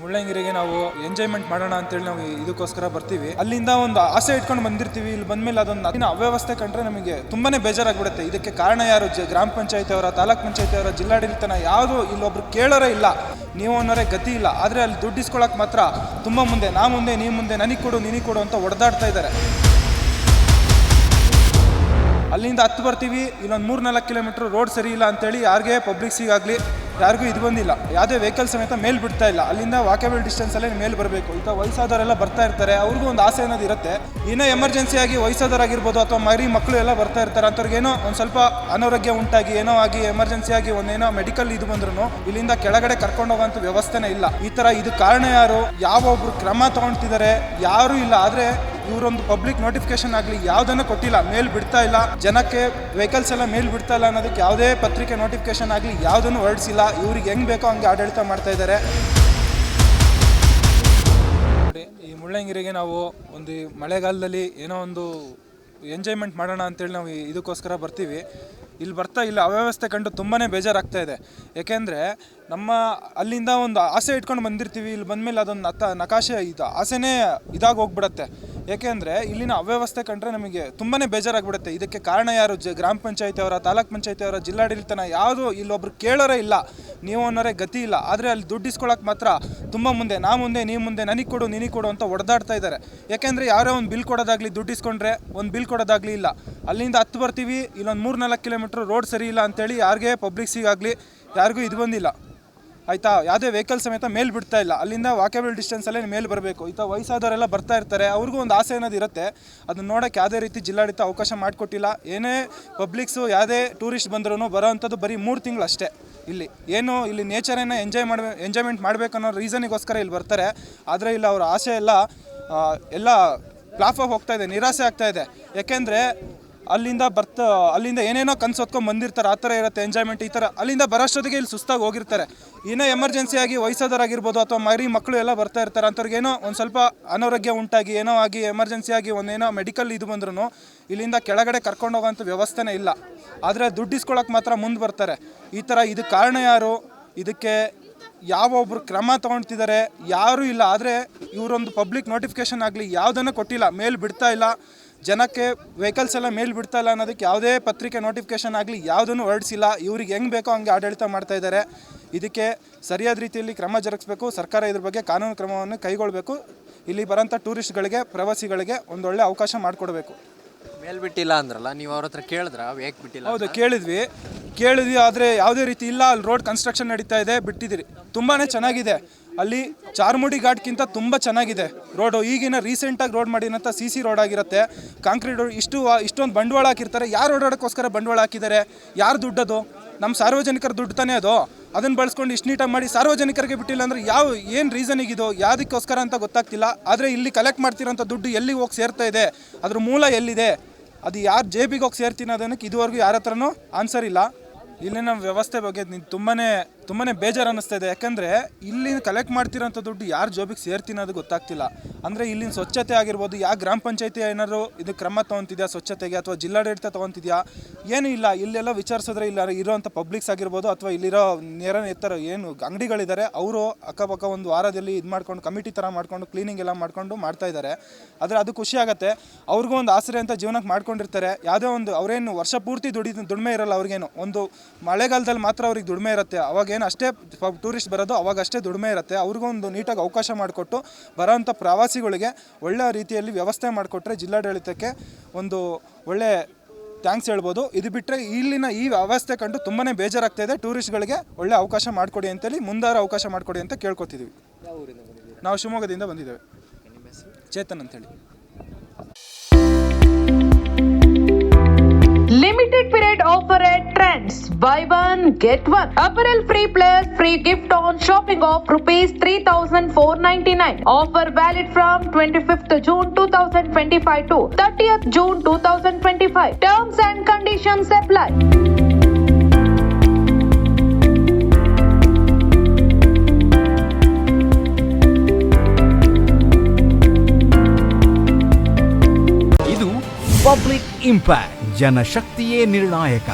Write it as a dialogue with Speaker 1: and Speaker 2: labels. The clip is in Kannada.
Speaker 1: ಮುಳ್ಳಂಗಿರಿಗೆ ನಾವು ಎಂಜಾಯ್ಮೆಂಟ್ ಮಾಡೋಣ ಅಂತೇಳಿ ನಾವು ಇದಕ್ಕೋಸ್ಕರ ಬರ್ತೀವಿ. ಅಲ್ಲಿಂದ ಒಂದು ಆಸೆ ಇಟ್ಕೊಂಡು ಬಂದಿರ್ತೀವಿ. ಇಲ್ಲಿ ಬಂದ್ಮೇಲೆ ಅದೊಂದು ಅದಿನ ಅವ್ಯವಸ್ಥೆ ಕಂಡ್ರೆ ನಮಗೆ ತುಂಬಾನೇ ಬೇಜಾರಾಗ್ಬಿಡುತ್ತೆ. ಇದಕ್ಕೆ ಕಾರಣ ಯಾರು? ಗ್ರಾಮ ಪಂಚಾಯತಿ ಅವರ, ತಾಲೂಕ್ ಪಂಚಾಯತಿ ಅವರ, ಜಿಲ್ಲಾಡಳಿತನ ಯಾವುದು ಇಲ್ಲೊಬ್ರು ಕೇಳೋರೇ ಇಲ್ಲ. ನೀವು ಅನ್ನೋರೇ ಗತಿ ಇಲ್ಲ. ಆದರೆ ಅಲ್ಲಿ ದುಡ್ಡು ಇಸ್ಕೊಳಕ್ಕೆ ಮಾತ್ರ ತುಂಬ ಮುಂದೆ, ನಾ ಮುಂದೆ, ನೀ ಮುಂದೆ, ನನಗೆ ಕೊಡು, ನಿನಗೆ ಕೊಡು ಅಂತ ಒಡೆದಾಡ್ತಾ ಇದ್ದಾರೆ ಅಲ್ಲಿಂದ ಹತ್ತು ಬರ್ತೀವಿ. ಇಲ್ಲೊಂದು ಮೂರು ನಾಲ್ಕು ಕಿಲೋಮೀಟ್ರ್ ರೋಡ್ ಸರಿ ಇಲ್ಲ ಅಂತೇಳಿ ಯಾರಿಗೆ ಪಬ್ಲಿಕ್ಸಿಗಾಗಲಿ ಯಾರಿಗೂ ಇದು ಬಂದಿಲ್ಲ. ಯಾವುದೇ ವೆಹಿಕಲ್ ಸಮೇತ ಮೇಲ್ ಬಿಡ್ತಾ ಇಲ್ಲ. ಅಲ್ಲಿಂದ ವಾಕೇಬಲ್ ಡಿಸ್ಟೆನ್ಸಲ್ಲೇ ಮೇಲ್ ಬರಬೇಕು. ಈಗ ವಯಸ್ಸಾದವರೆಲ್ಲ ಬರ್ತಾ ಇರ್ತಾರೆ. ಅವ್ರಿಗೂ ಒಂದು ಆಸೆ ಅನ್ನೋದು ಇರುತ್ತೆ. ಇನ್ನೂ ಎಮರ್ಜೆನ್ಸಿಯಾಗಿ ವಯಸ್ಸಾದವರಾಗಿರ್ಬೋದು ಅಥವಾ ಮರಿ ಮಕ್ಕಳು ಎಲ್ಲ ಬರ್ತಾ ಇರ್ತಾರೆ. ಅಂಥವ್ರಿಗೇನೋ ಒಂದು ಸ್ವಲ್ಪ ಅನಾರೋಗ್ಯ ಉಂಟಾಗಿ, ಏನೋ ಆಗಿ ಎಮರ್ಜೆನ್ಸಿಯಾಗಿ ಒಂದೇನೋ ಮೆಡಿಕಲ್ ಇದು ಬಂದ್ರು ಇಲ್ಲಿಂದ ಕೆಳಗಡೆ ಕರ್ಕೊಂಡು ಹೋಗೋಂಥ ವ್ಯವಸ್ಥೆನೇ ಇಲ್ಲ. ಈ ಥರ ಇದು ಕಾರಣ ಯಾರು? ಯಾವ ಒಬ್ರು ಕ್ರಮ ತಗೊಳ್ತಿದ್ದಾರೆ ಯಾರೂ ಇಲ್ಲ. ಆದರೆ ಇವರೊಂದು ಪಬ್ಲಿಕ್ ನೋಟಿಫಿಕೇಶನ್ ಆಗಲಿ ಯಾವುದನ್ನು ಕೊಟ್ಟಿಲ್ಲ ಮೇಲ್ ಬಿಡ್ತಾ ಇಲ್ಲ. ಜನಕ್ಕೆ ವೆಹಿಕಲ್ಸ್ ಎಲ್ಲ ಮೇಲ್ ಬಿಡ್ತಾ ಇಲ್ಲ ಅನ್ನೋದಕ್ಕೆ ಯಾವುದೇ ಪತ್ರಿಕೆ ನೋಟಿಫಿಕೇಶನ್ ಆಗಲಿ ಯಾವುದನ್ನು ಹೊರಡಿಸಿಲ್ಲ. ಇವ್ರಿಗೆ ಹೆಂಗೆ ಬೇಕೋ ಹಂಗೆ ಆಡಳಿತ ಮಾಡ್ತಾ ಇದ್ದಾರೆ. ಈ ಮುಳ್ಳಂಗಿರಿಗೆ ನಾವು ಒಂದು ಮಳೆಗಾಲದಲ್ಲಿ ಏನೋ ಒಂದು ಎಂಜಾಯ್ಮೆಂಟ್ ಮಾಡೋಣ ಅಂತೇಳಿ ನಾವು ಇದಕ್ಕೋಸ್ಕರ ಬರ್ತೀವಿ. ಇಲ್ಲಿ ಬರ್ತಾ ಇಲ್ಲ, ಅವ್ಯವಸ್ಥೆ ಕಂಡು ತುಂಬಾ ಬೇಜಾರಾಗ್ತಾ ಇದೆ. ಏಕೆಂದರೆ ನಮ್ಮ ಅಲ್ಲಿಂದ ಒಂದು ಆಸೆ ಇಟ್ಕೊಂಡು ಬಂದಿರ್ತೀವಿ, ಇಲ್ಲಿ ಬಂದಮೇಲೆ ಅದೊಂದು ನತ ನಕಾಶೆ ಇದು ಆಸೆನೇ ಇದಾಗಿ ಹೋಗ್ಬಿಡತ್ತೆ. ಏಕೆಂದರೆ ಇಲ್ಲಿನ ಅವ್ಯವಸ್ಥೆ ಕಂಡ್ರೆ ನಮಗೆ ತುಂಬಾ ಬೇಜಾರಾಗ್ಬಿಡುತ್ತೆ. ಇದಕ್ಕೆ ಕಾರಣ ಯಾರು? ಗ್ರಾಮ ಪಂಚಾಯತಿ ಅವರ, ತಾಲೂಕ್ ಪಂಚಾಯತಿ ಅವರ, ಜಿಲ್ಲಾಡಳಿತನ ಯಾವುದು ಇಲ್ಲೊಬ್ರು ಕೇಳೋರೇ ಇಲ್ಲ. ನೀವು ಅನ್ನೋರೇ ಗತಿ ಇಲ್ಲ. ಆದರೆ ಅಲ್ಲಿ ದುಡ್ಡು ಇಸ್ಕೊಳಕ್ ಮಾತ್ರ ತುಂಬ ಮುಂದೆ. ನಾ ಮುಂದೆ, ನೀ ಮುಂದೆ, ನನಗೆ ಕೊಡು, ನಿನಗೆ ಕೊಡು ಅಂತ ಹೊಡೆದಾಡ್ತಾ ಇದ್ದಾರೆ ಯಾಕೆಂದರೆ ಯಾರೋ ಒಂದು ಬಿಲ್ ಕೊಡೋದಾಗಲಿ ದುಡ್ಡು ಇಸ್ಕೊಂಡ್ರೆ ಒಂದು ಬಿಲ್ ಕೊಡೋದಾಗಲಿ ಇಲ್ಲ. ಅಲ್ಲಿಂದ ಹತ್ತು ಬರ್ತೀವಿ, ಇಲ್ಲೊಂದು ಮೂರು ನಾಲ್ಕು ಕಿಲೋಮೀಟ್ರ್ ರೋಡ್ ಸರಿ ಇಲ್ಲ ಅಂತೇಳಿ ಯಾರಿಗೆ ಪಬ್ಲಿಕ್ಸಿಗಾಗಲಿ ಯಾರಿಗೂ ಇದು ಬಂದಿಲ್ಲ. ಆಯಿತಾ? ಯಾವುದೇ ವೆಹಿಕಲ್ ಸಮೇತ ಮೇಲೆ ಬಿಡ್ತಾ ಇಲ್ಲ. ಅಲ್ಲಿಂದ ವಾಕೇಬಲ್ ಡಿಸ್ಟೆನ್ಸಲ್ಲೇ ಮೇಲೆ ಬರಬೇಕು. ಈತ ವಯಸ್ಸಾದವರೆಲ್ಲ ಬರ್ತಾ ಇರ್ತಾರೆ. ಅವ್ರಿಗೂ ಒಂದು ಆಸೆ ಅನ್ನೋದು ಇರುತ್ತೆ. ಅದನ್ನ ನೋಡೋಕ್ಕೆ ಯಾವುದೇ ರೀತಿ ಜಿಲ್ಲಾಡಳಿತ ಅವಕಾಶ ಮಾಡಿಕೊಟ್ಟಿಲ್ಲ. ಏನೇ ಪಬ್ಲಿಕ್ಸು ಯಾವುದೇ ಟೂರಿಸ್ಟ್ ಬಂದರೂ ಬರೋ ಅಂಥದ್ದು ಬರೀ ಮೂರು ತಿಂಗಳು ಅಷ್ಟೇ. ಇಲ್ಲಿ ಏನು, ಇಲ್ಲಿ ನೇಚರನ್ನು ಎಂಜಾಯ್ ಮಾಡಬೇ ಎಂಜಾಯ್ಮೆಂಟ್ ಮಾಡಬೇಕನ್ನೋ ರೀಸನಿಗೋಸ್ಕರ ಇಲ್ಲಿ ಬರ್ತಾರೆ. ಆದರೆ ಇಲ್ಲಿ, ಅವರ ಆಸೆ ಎಲ್ಲ ಎಲ್ಲ ಆಗಿ ಹೋಗ್ತಾ ಇದೆ. ನಿರಾಸೆ ಆಗ್ತಾ ಇದೆ. ಯಾಕೆಂದರೆ ಅಲ್ಲಿಂದ ಬರ್ತಾ, ಅಲ್ಲಿಂದ ಏನೇನೋ ಕನ್ಸು ಹೊತ್ಕೊಂಡು ಬಂದಿರ್ತಾರೆ, ಆ ಥರ ಇರುತ್ತೆ ಎಂಜಾಯ್ಮೆಂಟ್ ಈ ಥರ. ಅಲ್ಲಿಂದ ಬರೋಷ್ಟೊತ್ತಿಗೆ ಇಲ್ಲಿ ಸುಸ್ತಾಗಿ ಹೋಗಿರ್ತಾರೆ. ಏನೋ ಎಮರ್ಜೆನ್ಸಿಯಾಗಿ ವಯಸ್ಸಾದವರಾಗಿರ್ಬೋದು ಅಥವಾ ಮರಿ ಮಕ್ಕಳು ಎಲ್ಲ ಬರ್ತಾ ಇರ್ತಾರೆ ಅಂಥವ್ರಿಗೇನೋ ಒಂದು ಸ್ವಲ್ಪ ಅನಾರೋಗ್ಯ ಉಂಟಾಗಿ, ಏನೋ ಆಗಿ ಎಮರ್ಜೆನ್ಸಿಯಾಗಿ ಒಂದೇನೋ ಮೆಡಿಕಲ್ ಇದು ಬಂದ್ರೂ ಇಲ್ಲಿಂದ ಕೆಳಗಡೆ ಕರ್ಕೊಂಡು ಹೋಗೋಂಥ ವ್ಯವಸ್ಥೆನೇ ಇಲ್ಲ. ಆದರೆ ದುಡ್ಡು ಇಸ್ಕೊಳಕ್ಕೆ ಮಾತ್ರ ಮುಂದೆ ಬರ್ತಾರೆ. ಈ ಥರ ಇದು ಕಾರಣ ಯಾರು? ಇದಕ್ಕೆ ಯಾವ ಒಬ್ರು ಕ್ರಮ ತಗೊಳ್ತಿದ್ದಾರೆ ಯಾರೂ ಇಲ್ಲ. ಆದರೆ ಇವರೊಂದು ಪಬ್ಲಿಕ್ ನೋಟಿಫಿಕೇಶನ್ ಆಗಲಿ, ಯಾವುದನ್ನು ಕೊಟ್ಟಿಲ್ಲ. ಮೇಲ್ ಬಿಡ್ತಾ ಇಲ್ಲ. ಜನಕ್ಕೆ ವೆಹಿಕಲ್ಸ್ ಎಲ್ಲ ಮೇಲ್ ಬಿಡ್ತಾ ಇಲ್ಲ ಅನ್ನೋದಕ್ಕೆ ಯಾವುದೇ ಪತ್ರಿಕೆ ನೋಟಿಫಿಕೇಶನ್ ಆಗಲಿ ಯಾವುದನ್ನು ಹೊರಡಿಸಿಲ್ಲ ಇವ್ರಿಗೆ ಹೆಂಗೆ ಬೇಕೋ ಹಂಗೆ ಆಡಳಿತ ಮಾಡ್ತಾ ಇದ್ದಾರೆ. ಇದಕ್ಕೆ ಸರಿಯಾದ ರೀತಿಯಲ್ಲಿ ಕ್ರಮ ಜರುಗಿಸಬೇಕು ಸರ್ಕಾರ ಇದ್ರ ಬಗ್ಗೆ ಕಾನೂನು ಕ್ರಮವನ್ನು ಕೈಗೊಳ್ಳಬೇಕು ಇಲ್ಲಿ ಬರೋಂಥ ಟೂರಿಸ್ಟ್ಗಳಿಗೆ ಪ್ರವಾಸಿಗಳಿಗೆ ಒಂದೊಳ್ಳೆ ಅವಕಾಶ ಮಾಡಿಕೊಡ್ಬೇಕು.
Speaker 2: ಮೇಲ್ ಬಿಟ್ಟಿಲ್ಲ ಅಂದ್ರಲ್ಲ ನೀವು ಅವ್ರ ಹತ್ರ ಕೇಳಿದ್ರ? ಯಾಕೆ ಬಿಟ್ಟಿಲ್ಲ
Speaker 1: ಹೌದು ಕೇಳಿದ್ವಿ. ಕೇಳಿದ್ವಿ ಆದರೆ ಯಾವುದೇ ರೀತಿ ಇಲ್ಲ ಅಲ್ಲಿ ರೋಡ್ ಕನ್ಸ್ಟ್ರಕ್ಷನ್ ನಡೀತಾ ಇದೆ ಬಿಟ್ಟಿದ್ದೀರಿ. ತುಂಬಾ ಚೆನ್ನಾಗಿದೆ. ಅಲ್ಲಿ ಚಾರ್ಮುಡಿ ಘಾಟ್ಗಿಂತ ತುಂಬ ಚೆನ್ನಾಗಿದೆ. ರೋಡು ಈಗಿನ ರೀಸೆಂಟಾಗಿ ರೋಡ್ ಮಾಡಿದಂಥ ಸಿ ಸಿ ರೋಡ್ ಆಗಿರುತ್ತೆ. ಕಾಂಕ್ರೀಟ್ ರೋಡ್ ಇಷ್ಟು ಇಷ್ಟೊಂದು ಬಂಡವಾಳ ಹಾಕಿರ್ತಾರೆ. ಯಾರು ಓಡಾಡೋಕ್ಕೋಸ್ಕರ ಬಂಡವಾಳ ಹಾಕಿದ್ದಾರೆ? ಯಾರು ದುಡ್ಡದು? ನಮ್ಮ ಸಾರ್ವಜನಿಕರ ದುಡ್ಡು ತಾನೇ ಅದು. ಅದನ್ನು ಬಳಸ್ಕೊಂಡು ಇಷ್ಟು ನೀಟಾಗಿ ಮಾಡಿ ಸಾರ್ವಜನಿಕರಿಗೆ ಬಿಟ್ಟಿಲ್ಲ ಅಂದರೆ ಯಾವ, ಏನು ರೀಸನಿಗಿದು ಯಾವುದಕ್ಕೋಸ್ಕರ ಅಂತ ಗೊತ್ತಾಗ್ತಿಲ್ಲ. ಆದರೆ ಇಲ್ಲಿ ಕಲೆಕ್ಟ್ ಮಾಡ್ತಿರೋಂಥ ದುಡ್ಡು ಎಲ್ಲಿಗೆ ಹೋಗಿ ಸೇರ್ತಾ ಇದೆ? ಅದ್ರ ಮೂಲ ಎಲ್ಲಿದೆ? ಅದು ಯಾರು ಜೇಬಿಗೆ ಹೋಗಿ ಸೇರ್ತೀನಿ ಅದನ್ನಕ್ಕೆ ಇದುವರೆಗೂ ಯಾರ ಹತ್ರನೂ ಆನ್ಸರ್ ಇಲ್ಲ. ಇಲ್ಲಿನ ವ್ಯವಸ್ಥೆ ಬಗ್ಗೆ ತುಂಬಾ ತುಂಬಾ ಬೇಜಾರು ಅನ್ನಿಸ್ತಾ ಇದೆ. ಯಾಕಂದರೆ ಇಲ್ಲಿ ಕಲೆಕ್ಟ್ ಮಾಡ್ತಿರೋಂಥ ದುಡ್ಡು ಯಾರ ಜೋಬಿಗೆ ಸೇರ್ತೀನಿ ಅದು ಗೊತ್ತಾಗ್ತಿಲ್ಲ. ಅಂದರೆ ಇಲ್ಲಿನ ಸ್ವಚ್ಛತೆ ಆಗಿರ್ಬೋದು, ಯಾವ ಗ್ರಾಮ ಪಂಚಾಯತಿ ಏನಾದರೂ ಇದು ಕ್ರಮ ತೊಗೊತಿದ್ಯಾ ಸ್ವಚ್ಛತೆಗೆ ಅಥವಾ ಜಿಲ್ಲಾಡಳಿತ ತೊಗೊತಿದ್ಯಾ? ಏನೂ ಇಲ್ಲ, ಇಲ್ಲೆಲ್ಲ ವಿಚಾರಿಸಿದ್ರೆ ಇಲ್ಲ ಇರೋವಂಥ ಪಬ್ಲಿಕ್ಸ್ ಆಗಿರ್ಬೋದು ಅಥವಾ ಇಲ್ಲಿರೋ ನೇರ ಎತ್ತರ ಏನು ಅಂಗಡಿಗಳಿದ್ದಾರೆ, ಅವರು ಅಕ್ಕಪಕ್ಕ ಒಂದು ವಾರದಲ್ಲಿ ಇದು ಮಾಡ್ಕೊಂಡು ಕಮಿಟಿ ಥರ ಮಾಡ್ಕೊಂಡು ಕ್ಲೀನಿಂಗ್ ಎಲ್ಲ ಮಾಡ್ಕೊಂಡು ಮಾಡ್ತಾ ಇದ್ದಾರೆ. ಆದರೆ ಅದು ಖುಷಿ ಆಗುತ್ತೆ. ಅವ್ರಿಗೂ ಒಂದು ಆಸರೆ ಅಂತ ಜೀವನಕ್ಕೆ ಮಾಡ್ಕೊಂಡಿರ್ತಾರೆ. ಯಾವುದೇ ಒಂದು ಅವರೇನು ವರ್ಷ ಪೂರ್ತಿ ದುಡಿ ದುಡಿಮೆ ಇರಲ್ಲ ಅವ್ರಿಗೇನು. ಒಂದು ಮಳೆಗಾಲದಲ್ಲಿ ಮಾತ್ರ ಅವ್ರಿಗೆ ದುಡಿಮೆ ಇರುತ್ತೆ. ಅವಾಗೇನು ಅಷ್ಟೇ ಟೂರಿಸ್ಟ್ ಬರೋದು, ಅವಾಗ ಅಷ್ಟೇ ದುಡಿಮೆ ಇರುತ್ತೆ. ಅವ್ರಿಗೂ ಒಂದು ನೀಟಾಗಿ ಅವಕಾಶ ಮಾಡಿಕೊಟ್ಟು ಬರೋಂಥ ಪ್ರವಾಸಿಗಳಿಗೆ ಒಳ್ಳೆಯ ರೀತಿಯಲ್ಲಿ ವ್ಯವಸ್ಥೆ ಮಾಡಿಕೊಟ್ರೆ ಜಿಲ್ಲಾಡಳಿತಕ್ಕೆ ಒಂದು ಒಳ್ಳೆ ಥ್ಯಾಂಕ್ಸ್ ಹೇಳ್ಬೋದು. ಇದು ಬಿಟ್ಟರೆ ಇಲ್ಲಿನ ಈ ವ್ಯವಸ್ಥೆ ಕಂಡು ತುಂಬಾ ಬೇಜಾರಾಗ್ತಾ ಇದೆ. ಟೂರಿಸ್ಟ್ಗಳಿಗೆ ಒಳ್ಳೆ ಅವಕಾಶ ಮಾಡಿಕೊಡಿ ಅಂತೇಳಿ ಮುಂದಾರ ಅವಕಾಶ ಮಾಡಿಕೊಡಿ ಅಂತ ಕೇಳ್ಕೊತಿದ್ದೀವಿ ನಾವು ಶಿವಮೊಗ್ಗದಿಂದ ಬಂದಿದ್ದೇವೆ. ಚೇತನ್ ಅಂತೇಳಿ.
Speaker 3: Limited period offer at Trends. Buy one, get one. Apparel free plus free gift on shopping of rupees 3499. Offer valid from 25th June 2025 to 30th June 2025. Terms and conditions apply.
Speaker 4: ಇದು ಪಬ್ಲಿಕ್ ಇಂಪ್ಯಾಕ್ಟ್ ಜನಶಕ್ತಿಯೇ ನಿರ್ಣಾಯಕ